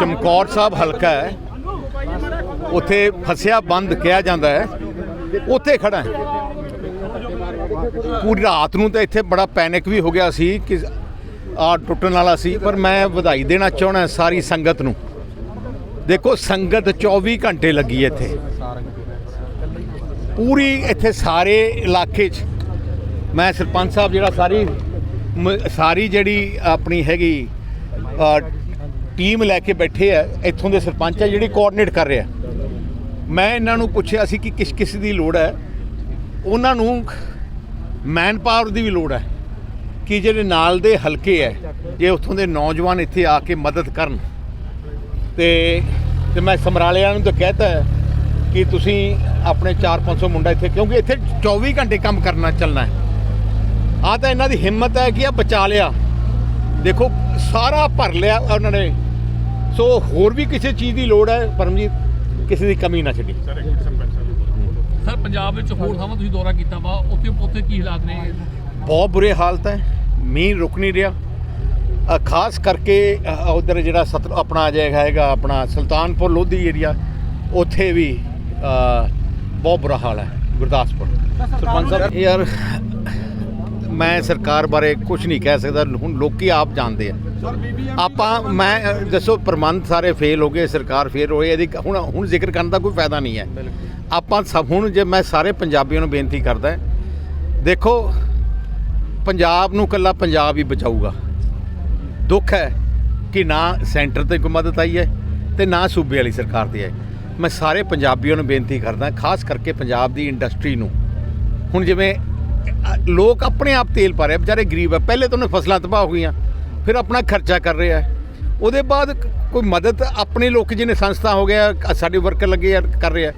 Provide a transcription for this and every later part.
ਚਮਕੌਰ ਸਾਹਿਬ ਹਲਕਾ ਹੈ। ਉੱਥੇ ਫਸਿਆ ਬੰਦ ਕਿਹਾ ਜਾਂਦਾ ਹੈ। ਉੱਥੇ ਖੜਾ ਹੈ। ਪੂਰੀ ਰਾਤ ਨੂੰ ਤਾਂ ਇੱਥੇ ਬੜਾ ਪੈਨਿਕ ਵੀ ਹੋ ਗਿਆ ਸੀ ਕਿ ਆ ਟੁੱਟਣ ਵਾਲਾ ਸੀ, ਪਰ ਮੈਂ ਵਧਾਈ ਦੇਣਾ ਚਾਹਣਾ ਸਾਰੀ ਸੰਗਤ ਨੂੰ। ਦੇਖੋ, ਸੰਗਤ 24 ਘੰਟੇ ਲੱਗੀ ਇੱਥੇ। ਪੂਰੀ ਇੱਥੇ ਸਾਰੇ ਇਲਾਕੇ 'ਚ ਮੈਂ ਸਰਪੰਚ ਸਾਹਿਬ ਜਿਹੜਾ ਸਾਰੀ ਸਾਰੀ ਜਿਹੜੀ ਆਪਣੀ ਹੈਗੀ ਟੀਮ ਲੈ ਕੇ ਬੈਠੇ ਆ, ਇੱਥੋਂ ਦੇ ਸਰਪੰਚ ਆ ਜਿਹੜੀ ਕੋਆਰਡੀਨੇਟ ਕਰ ਰਿਹਾ। ਮੈਂ ਇਹਨਾਂ ਨੂੰ ਪੁੱਛਿਆ ਸੀ ਕਿ ਕਿਸ ਕਿਸ ਦੀ ਲੋੜ ਹੈ। ਉਹਨਾਂ ਨੂੰ ਮੈਨ ਪਾਵਰ ਦੀ ਵੀ ਲੋੜ ਹੈ ਕਿ ਜਿਹੜੇ ਨਾਲ ਦੇ ਹਲਕੇ ਹੈ, ਜੇ ਉੱਥੋਂ ਦੇ ਨੌਜਵਾਨ ਇੱਥੇ ਆ ਕੇ ਮਦਦ ਕਰਨ। ਤੇ ਤੇ ਮੈਂ ਸਮਰਾਲਿਆਂ ਨੂੰ ਤਾਂ ਕਹਿਤਾ ਕਿ ਤੁਸੀਂ ਆਪਣੇ 4-500 ਮੁੰਡਾ ਇੱਥੇ ਕਿਉਂਕਿ ਇੱਥੇ 24 ਘੰਟੇ ਕੰਮ ਕਰਨਾ, ਚੱਲਣਾ ਹੈ। ਆ ਤਾਂ ਇਹਨਾਂ ਦੀ ਹਿੰਮਤ ਹੈ ਕਿ ਆ ਬਚਾ ਲਿਆ। ਦੇਖੋ ਸਾਰਾ ਭਰ ਲਿਆ ਉਹਨਾਂ ਨੇ। ਸੋ ਹੋਰ ਵੀ ਕਿਸੇ ਚੀਜ਼ ਦੀ ਲੋੜ ਹੈ ਪਰਮਜੀਤ ਕਿਸੇ ਦੀ ਕਮੀ ਨਾ ਛੱਡੀ। ਸਰ ਪੰਜਾਬ ਵਿੱਚ ਹੋਰ ਥਾਵਾਂ ਤੁਸੀਂ ਦੌਰਾ ਕੀਤਾ ਵਾ ਉੱਥੇ ਉੱਥੇ ਕੀ ਹਾਲਾਤ ਨੇ? ਬਹੁਤ ਬੁਰੇ ਹਾਲਤ ਹੈ ਮੀਂਹ ਰੁਕ ਨਹੀਂ ਰਿਹਾ। ਖਾਸ ਕਰਕੇ ਉਧਰ ਜਿਹੜਾ ਸਤ ਆਪਣਾ ਜਾਏਗਾ ਹੈਗਾ ਆਪਣਾ ਸੁਲਤਾਨਪੁਰ ਲੋਧੀ ਏਰੀਆ ਉੱਥੇ ਵੀ ਬਹੁਤ ਬੁਰਾ ਹਾਲ ਹੈ ਗੁਰਦਾਸਪੁਰ। ਸਰਪੰਚ ਸਾਹਿਬ ਯਾਰ ਮੈਂ ਸਰਕਾਰ ਬਾਰੇ ਕੁਝ ਨਹੀਂ ਕਹਿ ਸਕਦਾ। ਹੁਣ ਲੋਕੀ ਆਪ ਜਾਣਦੇ ਆ। ਆਪਾਂ, ਮੈਂ ਦੱਸੋ, ਪ੍ਰਬੰਧ ਸਾਰੇ ਫੇਲ ਹੋ ਗਏ, ਸਰਕਾਰ ਫੇਲ ਹੋਈ, ਇਹਦੀ ਹੁਣ ਹੁਣ ਜ਼ਿਕਰ ਕਰਨ ਦਾ ਕੋਈ ਫਾਇਦਾ ਨਹੀਂ ਹੈ। ਆਪਾਂ ਸਭ, ਹੁਣ ਜੇ ਮੈਂ ਸਾਰੇ ਪੰਜਾਬੀਆਂ ਨੂੰ ਬੇਨਤੀ ਕਰਦਾ ਦੇਖੋ, ਪੰਜਾਬ ਨੂੰ ਕੱਲਾ ਪੰਜਾਬ ਹੀ ਬਚਾਊਗਾ। ਦੁੱਖ ਹੈ ਕਿ ਨਾ ਸੈਂਟਰ ਤੇ ਕੋਈ ਮਦਦ ਆਈ ਹੈ ਤੇ ਨਾ ਸੂਬੇ ਵਾਲੀ ਸਰਕਾਰ ਦੀ ਹੈ ਮੈਂ ਸਾਰੇ ਪੰਜਾਬੀਆਂ ਨੂੰ ਬੇਨਤੀ ਕਰਦਾ ਖਾਸ ਕਰਕੇ ਪੰਜਾਬ ਦੀ ਇੰਡਸਟਰੀ ਨੂੰ। ਹੁਣ ਜਿਵੇਂ ਲੋਕ ਆਪਣੇ ਆਪ ਤੇਲ ਪਾ ਰਹੇ ਆ, ਵਿਚਾਰੇ ਗਰੀਬ ਆ। ਪਹਿਲੇ ਤਾਂ ਉਹਨੇ ਫਸਲਾਂ ਤਬਾਹ ਹੋ ਗਈਆਂ ਫਿਰ ਆਪਣਾ ਖਰਚਾ ਕਰ ਰਿਹਾ ਉਹਦੇ ਬਾਅਦ ਕੋਈ ਮਦਦ ਆਪਣੇ ਲੋਕ ਜਿਹਨੇ ਸੰਸਥਾ ਹੋ ਗਿਆ ਸਾਡੇ ਵਰਕਰ ਲੱਗੇ ਆ ਕਰ ਰਹੇ ਆ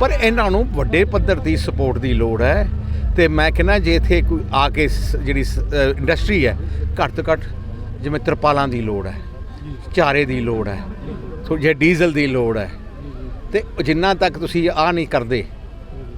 ਪਰ ਇਹਨਾਂ ਨੂੰ ਵੱਡੇ ਪੱਧਰ ਦੀ ਸਪੋਰਟ ਦੀ ਲੋੜ ਹੈ। ਤੇ ਮੈਂ ਕਹਿੰਦਾ ਜੇ ਇੱਥੇ ਕੋਈ ਆ ਕੇ ਸ- ਜਿਹੜੀ ਇੰਡਸਟਰੀ ਹੈ ਘੱਟ ਤੋਂ ਘੱਟ ਜਿਵੇਂ ਤਰਪਾਲਾਂ ਦੀ ਲੋੜ ਹੈ ਚਾਰੇ ਦੀ ਲੋੜ ਹੈ ਸੋ ਜੇ ਡੀਜ਼ਲ ਦੀ ਲੋੜ ਹੈ ਤੇ ਜਿੰਨਾ ਤੱਕ ਤੁਸੀਂ ਆ ਨਹੀਂ ਕਰਦੇ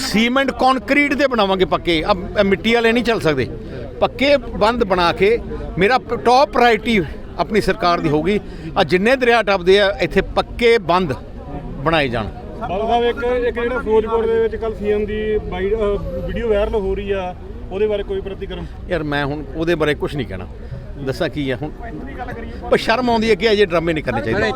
ਸੀਮੈਂਟ ਕੰਕਰੀਟ ਦੇ ਬਣਾਵਾਂਗੇ ਪੱਕੇ। ਆ ਮਿੱਟੀ ਵਾਲੇ ਨਹੀਂ ਚੱਲ ਸਕਦੇ। ਪੱਕੇ ਬੰਦ ਬਣਾ ਕੇ ਮੇਰਾ ਟੌਪ ਪ੍ਰਾਇੋਰਟੀ ਆਪਣੀ ਸਰਕਾਰ ਦੀ ਹੋਊਗੀ। ਆ ਜਿੰਨੇ ਦਰਿਆ ਟੱਪਦੇ ਆ ਇੱਥੇ ਪੱਕੇ ਬੰਦ ਬਣਾਏ ਜਾਣ। ਬਾਬਾ ਸਾਹਿਬ ਇੱਕ ਇੱਕ ਜਿਹੜਾ ਫਿਰੋਜ਼ਪੁਰ ਦੇ ਵਿੱਚ ਕੱਲ ਸੀਐਮ ਦੀ ਵੀਡੀਓ ਵਾਇਰਲ ਹੋ ਰਹੀ ਆ ਉਹਦੇ ਬਾਰੇ ਕੋਈ ਪ੍ਰਤੀਕਰਮ? ਯਾਰ ਮੈਂ ਹੁਣ ਉਹਦੇ ਬਾਰੇ ਕੁਝ ਨਹੀਂ ਕਹਿਣਾ। ਦੱਸਾਂ ਕੀ ਹੈ ਹੁਣ? ਪਰ ਸ਼ਰਮ ਆਉਂਦੀ ਹੈ ਕਿ ਅਜੇ ਡਰਾਮੇ ਨਹੀਂ ਕਰਨੇ ਚਾਹੀਦੇ।